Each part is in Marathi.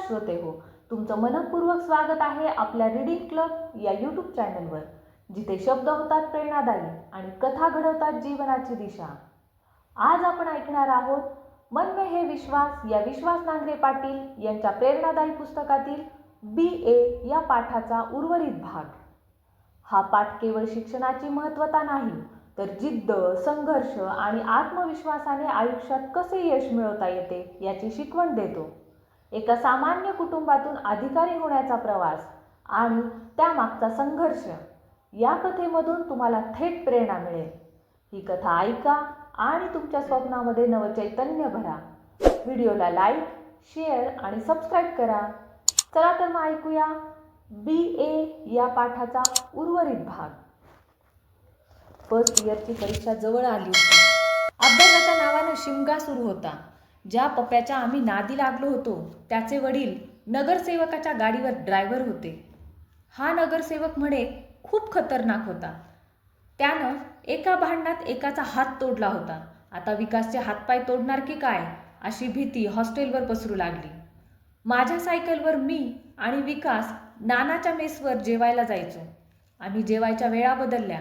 श्रोते हो. तुमचं मनपूर्वक स्वागत आहे आपल्या रीडिंग क्लब या यूट्यूब चॅनलवर जिथे शब्द होतात प्रेरणादायी आणि कथा घडवतात जीवनाची दिशा. आज आपण ऐकणार आहोत मन में हे विश्वास या विश्वास नांगरे पाटील यांच्या प्रेरणादायी पुस्तकातील बी ए या पाठाचा उर्वरित भाग. हा पाठ केवळ शिक्षणाची महत्त्वता नाही तर जिद्द संघर्ष आणि आत्मविश्वासाने आयुष्यात कसे यश मिळवता येते याची शिकवण देतो. एका सामान्य कुटुंबातून अधिकारी होण्याचा प्रवास आणि त्यामागचा संघर्ष. या कथेमधून तुम्हाला थेट प्रेरणा मिळेल. ही कथा ऐका आणि तुमच्या स्वप्नामध्ये नवचैतन्य भरा. व्हिडिओला लाईक शेअर आणि सबस्क्राईब करा. चला तर मग ऐकूया बी ए या पाठाचा उर्वरित भाग. फर्स्ट इयरची परीक्षा जवळ आली होती. अभ्यासाच्या नावानं शिमगा सुरू होता. ज्या पप्प्याच्या आम्ही नादी लागलो होतो त्याचे वडील नगरसेवकाच्या गाडीवर ड्रायव्हर होते. हा नगरसेवक म्हणे खूप खतरनाक होता. त्यानं एका भांडणात एकाचा हात तोडला होता. आता विकासचे हातपाय तोडणार की काय? अशी भीती हॉस्टेलवर पसरू लागली. माझ्या सायकलवर मी आणि विकास नानाच्या मेसवर जेवायला जायचो. आम्ही जेवायच्या वेळा बदलल्या.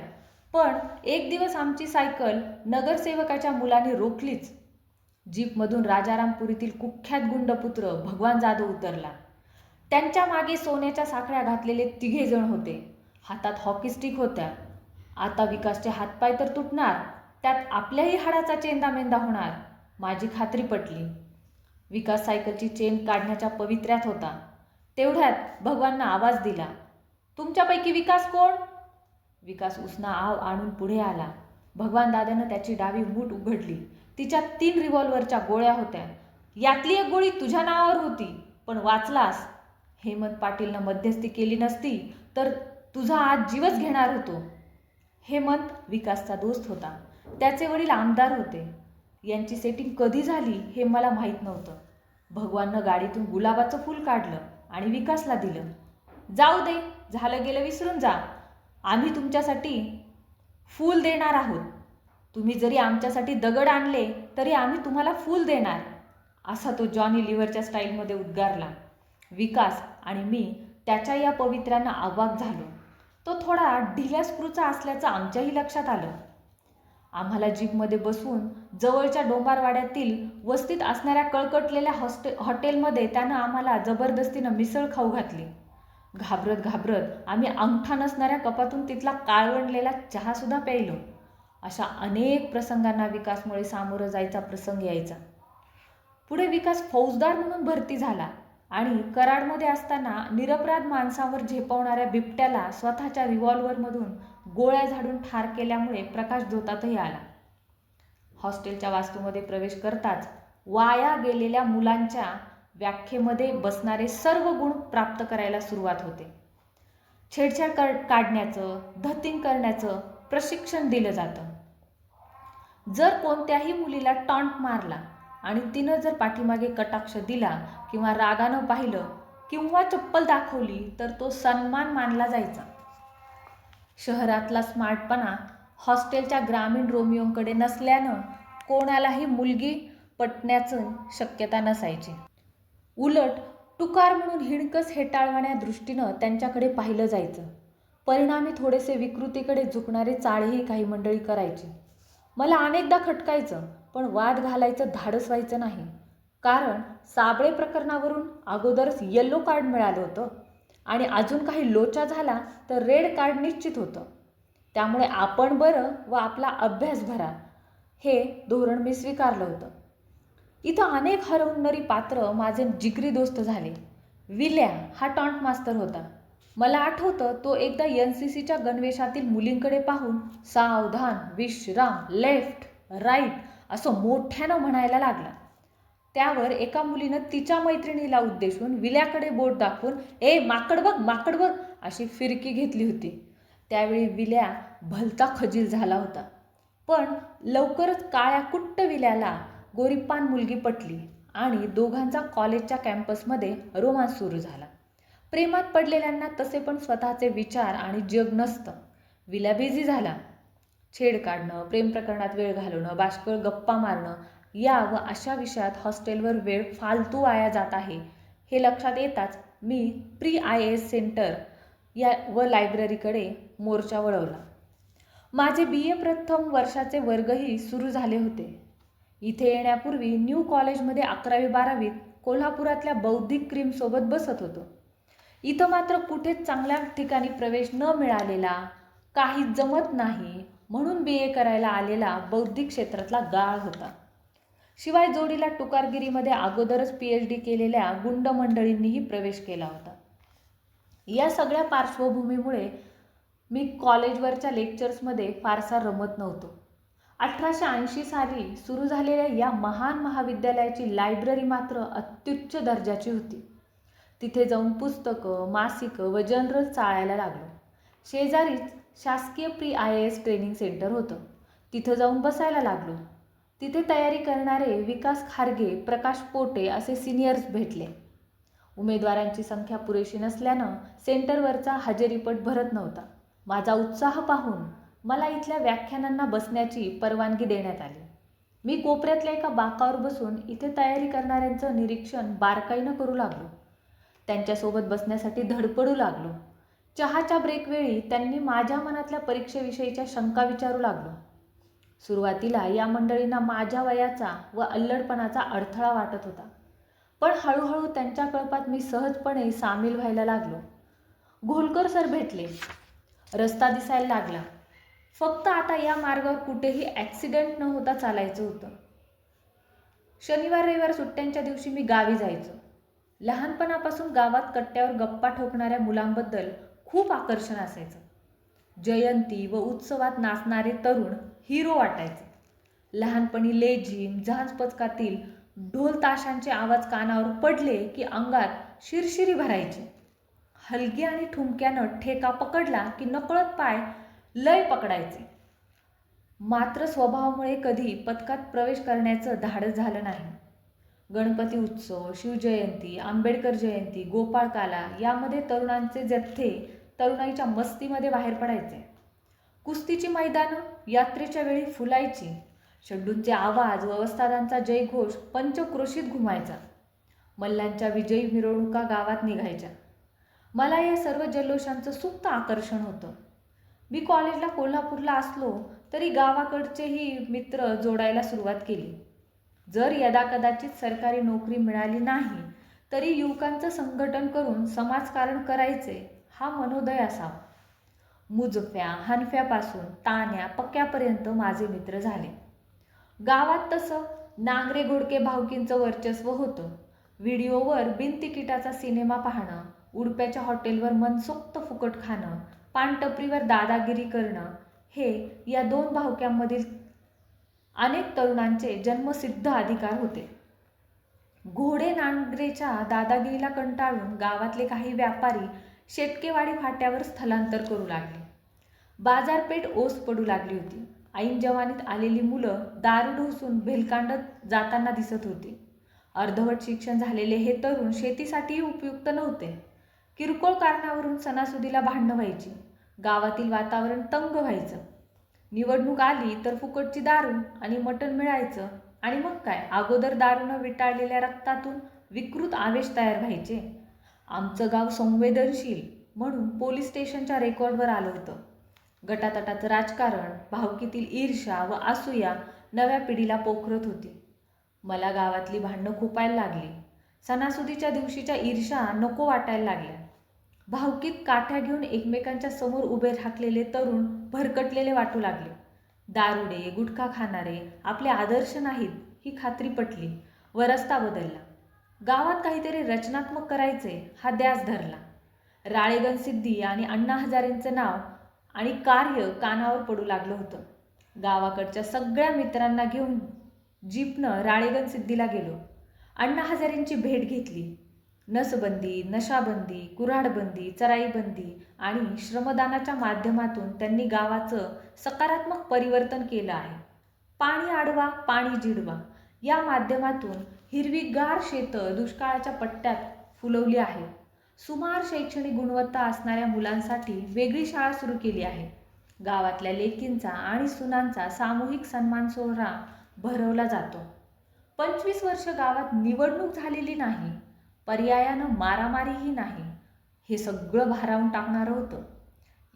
पण एक दिवस आमची सायकल नगरसेवकाच्या मुलाने रोखलीच. जीपमधून राजारामपुरीतील कुख्यात गुंडपुत्र भगवान जाधव उतरला. त्यांच्या मागे सोन्याच्या साखळ्या घातलेले तिघे जण होते. हातात हॉकी स्टिक होत्या. आता विकासचे हातपाय तर तुटणार. त्यात आपल्याही हाडाचा चेंदामेंदा होणार. माझी खात्री पटली. विकास सायकलची चेन काढण्याच्या पवित्र्यात होता. तेवढ्यात भगवानना आवाज दिला. तुमच्यापैकी विकास कोण? विकास उसना आव आणून पुढे आला. भगवान दादानं त्याची डावी मूठ उघडली. तिच्या तीन रिव्हॉल्वरच्या गोळ्या होत्या. यातली एक गोळी तुझ्या नावावर होती पण वाचलास. हेमंत पाटीलनं मध्यस्थी केली नसती तर तुझा आज जीवच घेणार होतो. हेमंत विकासचा दोस्त होता. त्याचे वडील आमदार होते. यांची सेटिंग कधी झाली हे मला माहीत नव्हतं. भगवाननं गाडीतून गुलाबाचं फूल काढलं आणि विकासला दिलं. जाऊ दे झालं गेलं विसरून जा. आम्ही तुमच्यासाठी फूल देणार आहोत. तुम्ही जरी आमच्यासाठी दगड आणले तरी आम्ही तुम्हाला फूल देणार. असा तो जॉनी लिव्हरच्या स्टाईलमध्ये उद्गारला. विकास आणि मी त्याच्या या पवित्र्यानं आवाक झालो. तो थोडा ढिल्या स्क्रूचा असल्याचं आमच्याही लक्षात आलं. आम्हाला जीपमध्ये बसवून जवळच्या डोंबारवाड्यातील वस्तीत असणाऱ्या कळकटलेल्या हॉस्टे हॉटेलमध्ये त्यानं आम्हाला जबरदस्तीनं मिसळ खाऊ घातली. घाबरत घाबरत आम्ही अंगठा नसणाऱ्या कपातून तिथला काळवणलेला चहासुद्धा प्यायलो. अशा अनेक प्रसंगांना विकासमुळे सामोरं जायचा प्रसंग यायचा. पुढे विकास फौजदार म्हणून भरती झाला आणि कराडमध्ये असताना निरपराध माणसावर झेपवणाऱ्या बिबट्याला स्वतःच्या रिव्हॉल्वरमधून गोळ्या झाडून ठार केल्यामुळे प्रकाश जोतातही आला. हॉस्टेलच्या वास्तूमध्ये प्रवेश करताच वाया गेलेल्या मुलांच्या व्याख्येमध्ये बसणारे सर्व गुण प्राप्त करायला सुरुवात होते. छेडछाड कर काढण्याचं धतिंग करण्याचं प्रशिक्षण दिलं जातं. जर कोणत्याही मुलीला टॉन्ट मारला आणि तिनं जर पाठीमागे कटाक्ष दिला किंवा रागानं पाहिलं किंवा चप्पल दाखवली तर तो सन्मान मानला जायचा. शहरातला स्मार्टपणा हॉस्टेलच्या ग्रामीण रोमियोंकडे नसल्यानं कोणालाही मुलगी पटण्याचं शक्यता नसायची. उलट टुकार म्हणून हिणकस हेटाळवण्या दृष्टीनं त्यांच्याकडे पाहिलं जायचं. परिणामी थोडेसे विकृतीकडे झुकणारे चाळही काही मंडळी करायची. मला अनेकदा खटकायचं पण वाद घालायचं धाडस व्हायचं नाही. कारण साबळे प्रकरणावरून अगोदरच येल्लो कार्ड मिळालं होतं आणि अजून काही लोचा झाला तर रेड कार्ड निश्चित होतं. त्यामुळे आपण बरं व आपला अभ्यास भरा हे धोरण मी स्वीकारलं होतं. इथं अनेक हरवणारी पात्र माझे जिगरी दोस्त झाले. विल्या हा टॉन्ट मास्तर होता. मला आठवतं तो एकदा एन सी सीच्या गणवेशातील मुलींकडे पाहून सावधान विश्राम लेफ्ट राईट असं मोठ्यानं म्हणायला लागला. त्यावर एका मुलीनं तिच्या मैत्रिणीला उद्देशून विल्याकडे बोट दाखवून ए माकड बघ माकड बघ अशी फिरकी घेतली होती. त्यावेळी विल्या भलता खजील झाला होता. पण लवकरच काळ्या कुट्ट विल्याला गोरीपान मुलगी पटली आणि दोघांचा कॉलेजच्या कॅम्पसमध्ये रोमांस सुरू झाला. प्रेमात पडलेल्यांना तसे पण स्वतःचे विचार आणि जग नसतं. विलाबिझी झाला. छेड काढणं प्रेम प्रकरणात वेळ घालवणं बाष्कळ गप्पा मारणं या व अशा विषयात हॉस्टेलवर वेळ फालतू वाया जात आहे. हे लक्षात येताच मी प्री आय एस सेंटर या व लायब्ररीकडे मोर्चा वळवला. माझे बी ए प्रथम वर्षाचे वर्गही सुरू झाले होते. इथे येण्यापूर्वी न्यू कॉलेजमध्ये अकरावी बारावीत कोल्हापुरातल्या बौद्धिक क्रीमसोबत बसत होतो. इथं मात्र कुठेच चांगल्या ठिकाणी प्रवेश न मिळालेला काही जमत नाही म्हणून बी ए करायला आलेला बौद्धिक क्षेत्रातला गाळ होता. शिवाय जोडीला टुकारगिरीमध्ये अगोदरच पी एच डी केलेल्या गुंड मंडळींनीही प्रवेश केला होता. या सगळ्या पार्श्वभूमीमुळे मी कॉलेजवरच्या लेक्चर्समध्ये फारसा रमत नव्हतो. अठराशे ऐंशी साली सुरू झालेल्या या महान महाविद्यालयाची लायब्ररी मात्र अत्युच्च दर्जाची होती. तिथे जाऊन पुस्तकं मासिकं व जनरल चाळायला लागलो. शेजारीच शासकीय pre I A S training centre होतं. तिथं जाऊन बसायला लागलो. तिथे तयारी करणारे विकास खारगे प्रकाश पोटे असे सिनियर्स भेटले. उमेदवारांची संख्या पुरेशी नसल्यानं सेंटरवरचा हजेरीपट भरत नव्हता. माझा उत्साह पाहून मला इथल्या व्याख्यानांना बसण्याची परवानगी देण्यात आली. मी कोपऱ्यातल्या एका बाकावर बसून इथे तयारी करणाऱ्यांचं निरीक्षण बारकाईनं करू लागलो. त्यांच्यासोबत बसण्यासाठी धडपडू लागलो. चहाच्या ब्रेकवेळी त्यांनी माझ्या मनातल्या परीक्षेविषयीच्या शंका विचारू लागलो. सुरुवातीला या मंडळींना माझ्या वयाचा व अल्लडपणाचा अडथळा वाटत होता. पण हळूहळू त्यांच्या कळपात मी सहजपणे सामील व्हायला लागलो. घोलकर सर भेटले. रस्ता दिसायला लागला. फक्त आता या मार्गावर कुठेही ॲक्सिडेंट न होता चालायचं होतं. शनिवार रविवार सुट्ट्यांच्या दिवशी मी गावी जायचो. लहानपणापासून गावात कट्ट्यावर गप्पा ठोकणाऱ्या मुलांबद्दल खूप आकर्षण असायचं. जयंती व उत्सवात नाचणारे तरुण हिरो वाटायचे. लहानपणी लेझिम झांज पचकातील ढोल ताशांचे आवाज कानावर पडले की अंगात शिरशिरी भरायची. हलगी आणि ठुमक्यानं ठेका पकडला की नकळत पाय लय पकडायचे. मात्र स्वभावामुळे कधी पथकात प्रवेश करण्याचं धाडस झालं नाही. गणपती उत्सव शिवजयंती आंबेडकर जयंती गोपाळकाला यामध्ये तरुणांचे जथ्थे तरुणाईच्या मस्तीमध्ये बाहेर पडायचे. कुस्तीची मैदानं यात्रेच्या वेळी फुलायची. शड्डूंचे आवाज व वस्तादांचा जयघोष पंचक्रोशीत घुमायचा. मल्लांच्या विजयी मिरवणुका गावात निघायच्या. मला या सर्व जल्लोषांचं सुप्त आकर्षण होतं. मी कॉलेजला कोल्हापूरला असलो तरी गावाकडचेही मित्र जोडायला सुरुवात केली. जर यदाकदाचित सरकारी नोकरी मिळाली नाही तरी युवकांचं संघटन करून समाजकारण करायचे हा मनोदय असावा. मुजफ्या हनफ्यापासून तान्या पक्क्यापर्यंत माझे मित्र झाले. गावात तसं नांगरे घोडके भावकींचं वर्चस्व होतं. व्हिडिओवर बिनतिकिटाचा सिनेमा पाहणं उडप्याच्या हॉटेलवर मनसोक्त फुकट खाणं पानटपरीवर दादागिरी करणं हे या दोन भावक्यांमधील अनेक तरुणांचे जन्मसिद्ध अधिकार होते. घोडे नांगरेच्या दादागिरीला कंटाळून गावातले काही व्यापारी शेटकेवाडी फाट्यावर स्थलांतर करू लागले. बाजारपेठ ओस पडू लागली होती. ऐन जवानीत आलेली मुलं दारू ढोसून भेलकांडत जाताना दिसत होती. अर्धवट शिक्षण झालेले हे तरुण शेतीसाठीही उपयुक्त नव्हते. किरकोळ कारणावरून सणासुदीला भांडणं व्हायची. गावातील वातावरण तंग व्हायचं. निवडणूक आली तर फुकटची दारू आणि मटण मिळायचं. आणि मग काय? अगोदर दारूनं विटाळलेल्या रक्तातून विकृत आवेश तयार व्हायचे. आमचं गाव संवेदनशील म्हणून पोलीस स्टेशनच्या रेकॉर्डवर आलं होतं. गटातटाचं राजकारण भावकीतील ईर्षा व आसूया नव्या पिढीला पोखरत होती. मला गावातली भांडणं खुपायला लागली. सणासुदीच्या दिवशीच्या ईर्षा नको वाटायला लागल्या. भावकीत काठ्या घेऊन एकमेकांच्या समोर उभे राखलेले तरुण भरकटलेले वाटू लागले. दारुडे गुटखा खाणारे आपले आदर्श नाहीत ही खात्री पटली. व रस्ता बदलला. गावात काहीतरी रचनात्मक करायचे हा ध्यास धरला. राळेगण सिद्धी आणि अण्णा हजारेंचं नाव आणि कार्य कानावर पडू लागलं होतं. गावाकडच्या सगळ्या मित्रांना घेऊन जीपनं राळेगण सिद्धीला गेलो. अण्णा हजारेंची भेट घेतली. नसबंदी नशाबंदी कुऱ्हाडबंदी चराईबंदी आणि श्रमदानाच्या माध्यमातून त्यांनी गावाचं सकारात्मक परिवर्तन केलं आहे. पाणी आडवा पाणी जिडवा या माध्यमातून हिरवीगार शेतं दुष्काळाच्या पट्ट्यात फुलवली आहेत. सुमार शैक्षणिक गुणवत्ता असणाऱ्या मुलांसाठी वेगळी शाळा सुरू केली आहे. गावातल्या लेकींचा आणि सुनांचा सामूहिक सन्मान सोहळा भरवला जातो. पंचवीस वर्ष गावात निवडणूक झालेली नाही. पर्यायानं मारामारीही नाही. हे सगळं भारावून टाकणारं होतं.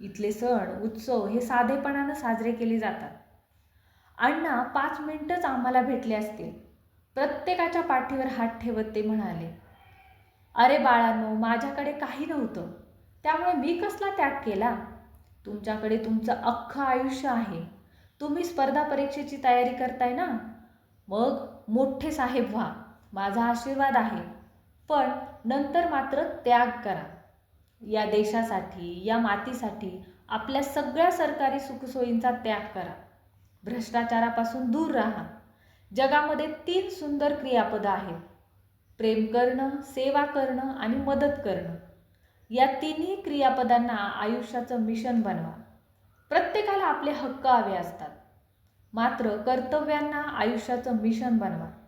इथले सण उत्सव हे साधेपणानं साजरे केले जातात. अण्णा पाच मिनटंच आम्हाला भेटले असतील. प्रत्येकाच्या पाठीवर हात ठेवत ते म्हणाले अरे बाळांनो माझ्याकडे काही नव्हतं. त्यामुळे मी कसला त्याग केला? तुमच्याकडे तुमचं अख्खं आयुष्य आहे. तुम्ही स्पर्धा परीक्षेची तयारी करताय ना? मग मोठे साहेब व्हा. माझा आशीर्वाद आहे. पण नंतर मात्र त्याग करा. या देशासाठी या मातीसाठी आपल्या सगळ्या सरकारी सुखसोयींचा त्याग करा. भ्रष्टाचारापासून दूर राहा. जगामध्ये तीन सुंदर क्रियापदं आहेत. प्रेम करणं सेवा करणं आणि मदत करणं. या तिन्ही क्रियापदांना आयुष्याचं मिशन बनवा. प्रत्येकाला आपले हक्क हवे असतात. मात्र कर्तव्यांना आयुष्याचं मिशन बनवा.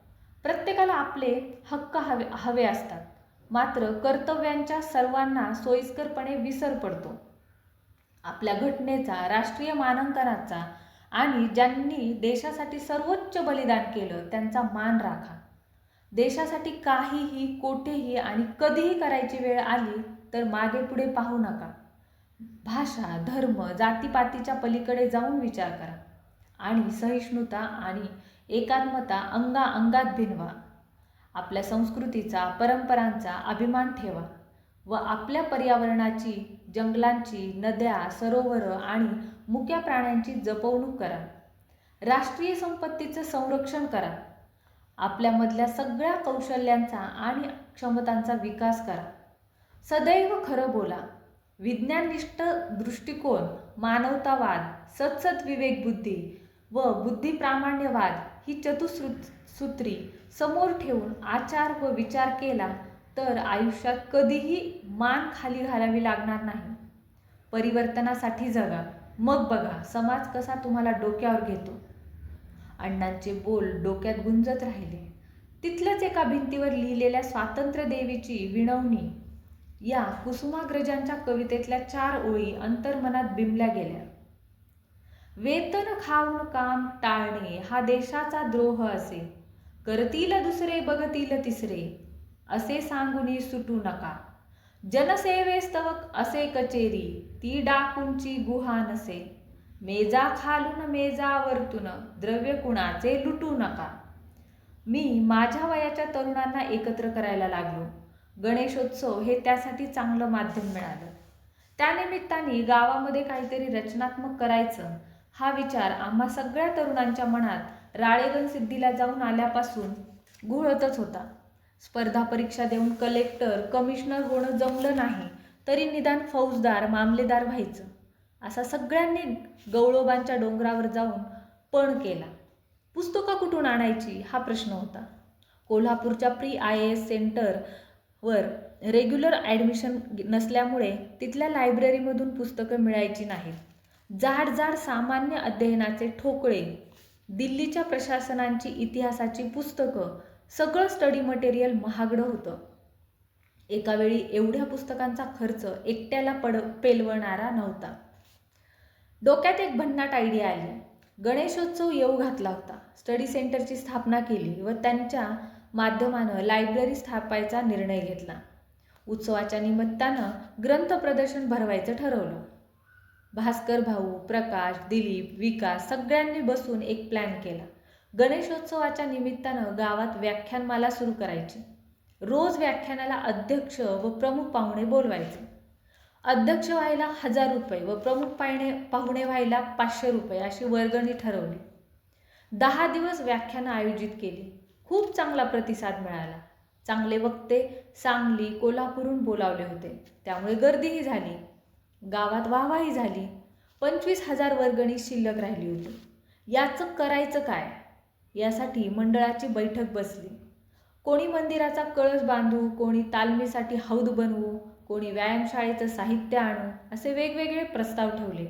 प्रत्येकाला आपले हक्क हवे हवे असतात. मात्र कर्तव्यांच्या सर्वांना सोयीस्करपणे विसर पडतो. आपल्या घटनेचा राष्ट्रीय मानांकनाचा आणि ज्यांनी देशासाठी सर्वोच्च बलिदान केलं त्यांचा मान राखा. देशासाठी काहीही कोठेही आणि कधीही करायची वेळ आली तर मागे पुढे पाहू नका. भाषा धर्म जातीपातीच्या पलीकडे जाऊन विचार करा. आणि सहिष्णुता आणि एकात्मता अंगा अंगात भिनवा. आपल्या संस्कृतीचा परंपरांचा अभिमान ठेवा व आपल्या पर्यावरणाची जंगलांची नद्या सरोवरं आणि मुक्या प्राण्यांची जपवणूक करा. राष्ट्रीय संपत्तीचं संरक्षण करा. आपल्यामधल्या सगळ्या कौशल्यांचा आणि क्षमतांचा विकास करा. सदैव खरं बोला. विज्ञाननिष्ठ दृष्टिकोन मानवतावाद सत्सत विवेकबुद्धी व बुद्धिप्रामाण्यवाद ही चतुसृ सूत्री समोर ठेवून आचार व विचार केला तर आयुष्यात कधीही मान खाली घालावी लागणार नाही. परिवर्तनासाठी जगा. मग बघा समाज कसा तुम्हाला डोक्यावर घेतो. अण्णांचे बोल डोक्यात गुंजत राहिले. तिथलंच एका भिंतीवर लिहिलेल्या स्वातंत्र्य देवीची विणवणी या कुसुमाग्रजांच्या कवितेतल्या चार ओळी अंतर्मनात बिंबल्या गेल्या. वेतन खाऊन काम टाळणे हा देशाचा द्रोह असे. करतील दुसरे बघतील तिसरे असे सांगून सुटू नका. जनसेवेस्तवक असे कचेरी ती डाकूंची गुहा नसे. मेजा खालून मेजा वरतून द्रव्य कुणाचे लुटू नका. मी माझ्या वयाच्या तरुणांना एकत्र करायला लागलो. गणेशोत्सव हे त्यासाठी चांगलं माध्यम मिळालं. त्यानिमित्ताने गावामध्ये काहीतरी रचनात्मक करायचं हा विचार आम्हा सगळ्या तरुणांच्या मनात राळेगण सिद्धीला जाऊन आल्यापासून घोळतच होता. स्पर्धा परीक्षा देऊन कलेक्टर कमिशनर होणं जमलं नाही तरी निदान फौजदार मामलेदार व्हायचं असा सगळ्यांनी गवळोबांच्या डोंगरावर जाऊन पण केला. पुस्तकं कुठून आणायची हा प्रश्न होता. कोल्हापूरच्या प्री आय ए एस सेंटरवर रेग्युलर ॲडमिशन नसल्यामुळे तिथल्या लायब्ररीमधून पुस्तकं मिळायची नाहीत. जाड जाड सामान्य अध्ययनाचे ठोकळे दिल्लीच्या प्रशासनांची इतिहासाची पुस्तकं सगळं स्टडी मटेरियल महागडं होतं. एकावेळी एवढ्या पुस्तकांचा खर्च एकट्याला पड पेलवणारा नव्हता. डोक्यात एक भन्नाट आयडिया आली. गणेशोत्सव येऊ घातला होता. स्टडी सेंटरची स्थापना केली व त्यांच्या माध्यमानं लायब्ररी स्थापायचा निर्णय घेतला. उत्सवाच्या निमित्तानं ग्रंथ प्रदर्शन भरवायचं ठरवलं. भास्कर भाऊ प्रकाश दिलीप विकास सगळ्यांनी बसून एक प्लॅन केला. गणेशोत्सवाच्या निमित्तानं गावात व्याख्यानमाला सुरू करायची. रोज व्याख्यानाला अध्यक्ष व प्रमुख पाहुणे बोलवायचे. अध्यक्ष व्हायला हजार रुपये व प्रमुख पाहुणे पाहुणे व्हायला पाचशे रुपये अशी वर्गणी ठरवली. दहा दिवस व्याख्यानं आयोजित केली. खूप चांगला प्रतिसाद मिळाला. चांगले वक्ते सांगली कोल्हापूरहून बोलावले होते. त्यामुळे गर्दीही झाली. गावात वाहवाही झाली. पंचवीस हजार वर्गणी शिल्लक राहिली होती. याचं करायचं काय? यासाठी मंडळाची बैठक बसली. कोणी मंदिराचा कळस बांधू कोणी तालमीसाठी हौद बनवू कोणी व्यायामशाळेचं साहित्य आणू असे वेगवेगळे प्रस्ताव ठेवले.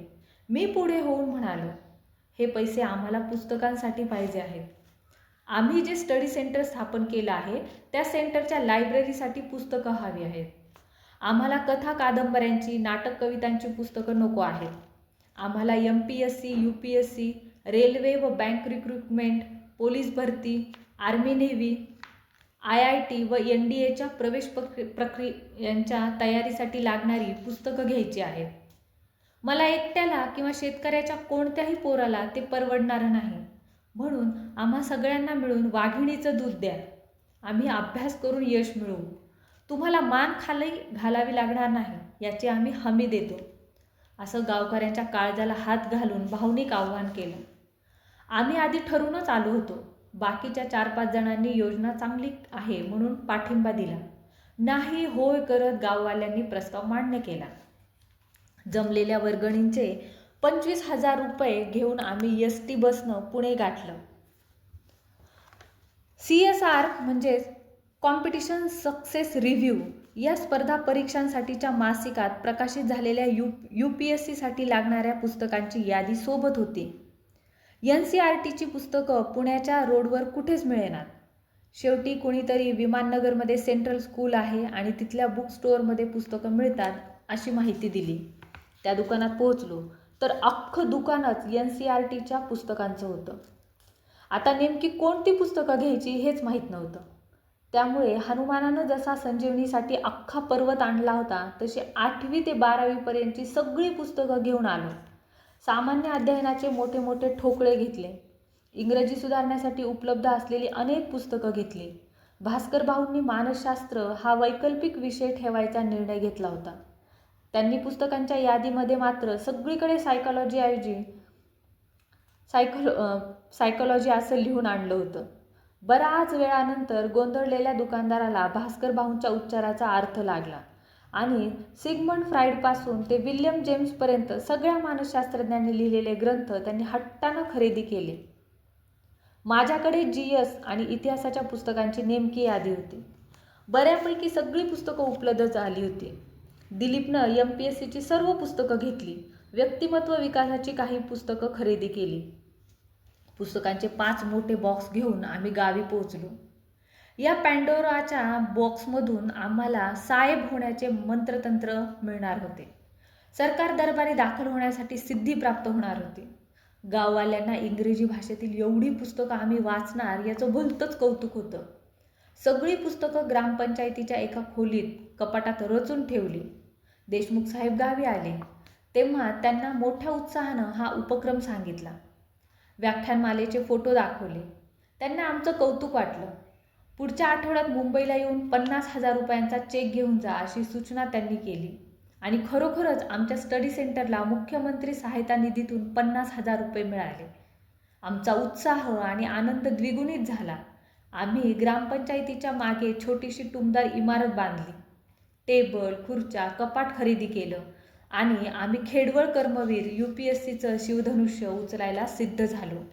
मी पुढे होऊन म्हणालो हे पैसे आम्हाला पुस्तकांसाठी पाहिजे आहेत. आम्ही जे स्टडी सेंटर स्थापन केलं आहे त्या सेंटरच्या लायब्ररीसाठी पुस्तकं हवी आहेत. आम्हाला कथा कादंबऱ्यांची नाटक कवितांची पुस्तकं नको आहेत. आम्हाला M P S C U P S C railway व बँक रिक्रुटमेंट पोलीस भरती army navy I I T व एन डी एच्या प्रवेश प्रक्रि प्रक्रियांच्या तयारीसाठी लागणारी पुस्तकं घ्यायची आहेत. मला एकट्याला किंवा शेतकऱ्याच्या कोणत्याही पोराला ते परवडणारं नाही. म्हणून आम्हा सगळ्यांना मिळून वाघिणीचं दूध द्या. आम्ही अभ्यास करून यश मिळवू. तुम्हाला मान खाली घालावी लागणार नाही याची आम्ही हमी देतो. असं गावकऱ्यांच्या काळजाला हात घालून भावनिक आव्हान केलं. आम्ही आधी ठरूनच आलो होतो. बाकीच्या चार पाच जणांनी योजना चांगली आहे म्हणून पाठिंबा दिला. नाही होय करत गाववाल्यांनी प्रस्ताव मान्य केला. जमलेल्या वर्गणींचे पंचवीस हजार रुपये घेऊन आम्ही एस टी बसनं पुणे गाठलं. सी एस आर म्हणजेच कॉम्पिटिशन सक्सेस रिव्ह्यू या स्पर्धा परीक्षांसाठीच्या मासिकात प्रकाशित झालेल्या यू यू पी एस सीसाठी लागणाऱ्या पुस्तकांची यादी सोबत होती. एन सी आर टीची पुस्तकं पुण्याच्या रोडवर कुठेच मिळेनात. शेवटी कुणीतरी विमाननगरमध्ये सेंट्रल स्कूल आहे आणि तिथल्या बुक स्टोअरमध्ये पुस्तकं मिळतात अशी माहिती दिली. त्या दुकानात पोहोचलो तर अख्खं दुकानच एन सी आर टीच्या पुस्तकांचं होतं. आता नेमकी कोणती पुस्तकं घ्यायची हेच माहीत नव्हतं. त्यामुळे हनुमानानं जसा संजीवनीसाठी अख्खा पर्वत आणला होता तशी आठवी ते बारावीपर्यंतची सगळी पुस्तकं घेऊन आलो. सामान्य अध्ययनाचे मोठे मोठे ठोकळे घेतले. इंग्रजी सुधारण्यासाठी उपलब्ध असलेली अनेक पुस्तकं घेतली. भास्कर भाऊंनी मानसशास्त्र हा वैकल्पिक विषय ठेवायचा निर्णय घेतला होता. त्यांनी पुस्तकांच्या यादीमध्ये मात्र सगळीकडे सायकॉलॉजीऐवजी सायकोल सायकॉलॉजी असं लिहून आणलं होतं. बराच वेळानंतर गोंधळलेल्या दुकानदाराला भास्कर भाऊंच्या उच्चाराचा अर्थ लागला आणि सिगमंड फ्राईडपासून ते विल्यम जेम्सपर्यंत सगळ्या मानसशास्त्रज्ञांनी लिहिलेले ग्रंथ त्यांनी हट्टानं खरेदी केले. माझ्याकडे जी एस आणि इतिहासाच्या पुस्तकांची नेमकी यादी होती. बऱ्यापैकी सगळी पुस्तकं उपलब्ध झाली होती. दिलीपनं एम पी एस सीची सर्व पुस्तकं घेतली. व्यक्तिमत्व विकासाची काही पुस्तकं खरेदी केली. पुस्तकांचे पाच मोठे बॉक्स घेऊन आम्ही गावी पोहोचलो. या पॅन्डोराच्या बॉक्समधून आम्हाला साहेब होण्याचे मंत्रतंत्र मिळणार होते. सरकार दरबारी दाखल होण्यासाठी सिद्धी प्राप्त होणार होती. गाववाल्यांना इंग्रजी भाषेतील एवढी पुस्तकं आम्ही वाचणार याचं भलतंच कौतुक होतं. सगळी पुस्तकं ग्रामपंचायतीच्या एका खोलीत कपाटात रचून ठेवली. देशमुख साहेब गावी आले. तेव्हा त्यांना मोठ्या उत्साहानं हा उपक्रम सांगितला. व्याख्यानमालेचे फोटो दाखवले. त्यांना आमचं कौतुक वाटलं. पुढच्या आठवड्यात मुंबईला येऊन पन्नास हजार रुपयांचा चेक घेऊन जा अशी सूचना त्यांनी केली. आणि खरोखरच आमच्या स्टडी सेंटरला मुख्यमंत्री सहायता निधीतून पन्नास हजार रुपये मिळाले. आमचा उत्साह आणि आनंद द्विगुणित झाला. आम्ही ग्रामपंचायतीच्या मागे छोटीशी टुमदार इमारत बांधली. टेबल खुर्च्या कपाट खरेदी केलं. आणि आम्ही खेडवळ कर्मवीर यू पी एस सीचं शिवधनुष्य उचलायला सिद्ध झालो.